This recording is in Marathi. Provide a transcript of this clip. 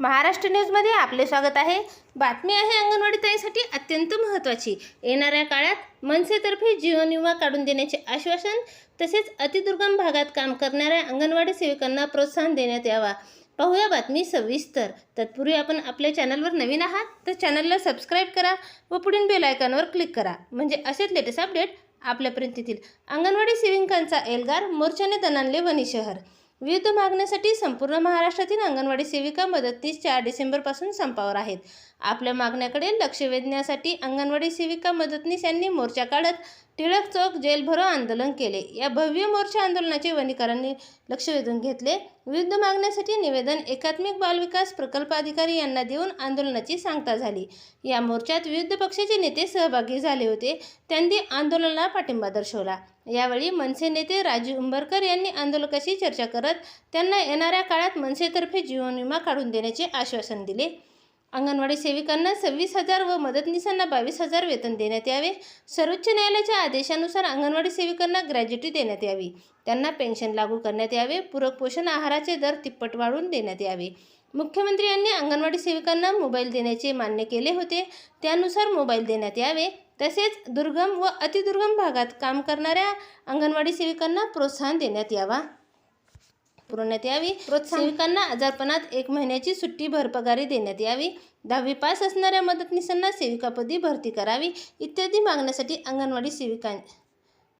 महाराष्ट्र न्यूजमध्ये आपले स्वागत आहे. बातमी आहे अंगणवाडी ताईसाठी अत्यंत महत्त्वाची येणाऱ्या काळात मनसेतर्फे जीवन विमा काढून देण्याचे आश्वासन तसेच अतिदुर्गम भागात काम करणाऱ्या अंगणवाडी सेविकांना प्रोत्साहन देण्यात यावा. पाहूया बातमी सविस्तर. तत्पूर्वी आपण आपल्या चॅनलवर नवीन आहात तर चॅनलला सबस्क्राईब करा व पुढील बेल आयकॉनवर क्लिक करा. म्हणजे असेच लेटेस्ट अपडेट आपल्यापर्यंत येतील. अंगणवाडी सेविकांचा एल्गार मोर्चाने दणानले वणी शहर. विविध मागण्यासाठी संपूर्ण महाराष्ट्रातील अंगणवाडी सेविका मदतनीस चार डिसेंबरपासून संपावर आहेत. आपल्या मागण्याकडे लक्ष वेधण्यासाठी अंगणवाडी सेविका मदतनीस यांनी मोर्चा काढत टिळक चौक जेलभरो आंदोलन केले. या भव्य मोर्चा आंदोलनाचे वणीकरांनी लक्ष वेधून घेतले. विविध मागण्यासाठी निवेदन एकात्मिक बालविकास प्रकल्प अधिकारी यांना देऊन आंदोलनाची सांगता झाली. या मोर्चात विविध पक्षाचे नेते सहभागी झाले होते. त्यांनी आंदोलनाला पाठिंबा दर्शवला. यावेळी मनसे नेते राजू उंबरकर यांनी आंदोलकाशी चर्चा करत त्यांना येणाऱ्या काळात मनसेतर्फे जीवन विमा काढून देण्याचे आश्वासन दिले. अंगणवाडी सेविकांना सव्वीस हजार व मदतनीसांना बावीस हजार वेतन देण्यात यावे. सर्वोच्च न्यायालयाच्या आदेशानुसार अंगणवाडी सेविकांना ग्रॅज्युटी देण्यात यावी. त्यांना पेन्शन लागू करण्यात यावे. पूरक पोषण आहाराचे दर तिप्पट वाढवून देण्यात यावे. मुख्यमंत्री यांनी अंगणवाडी सेविकांना मोबाईल देण्याचे मान्य केले होते. त्यानुसार मोबाईल देण्यात यावे. तसेच दुर्गम व अतिदुर्गम भागात काम करणाऱ्या अंगणवाडी सेविकांना प्रोत्साहन देण्यात यावा. पुरवण्यात यावी. सेविकांना आजारपणात एक महिन्याची सुट्टी भरपगारी देण्यात यावी. दहावी पास असणाऱ्या मदतनीसांना सेविकापदी भरती करावी. इत्यादी मागण्यासाठी अंगणवाडी सेविकां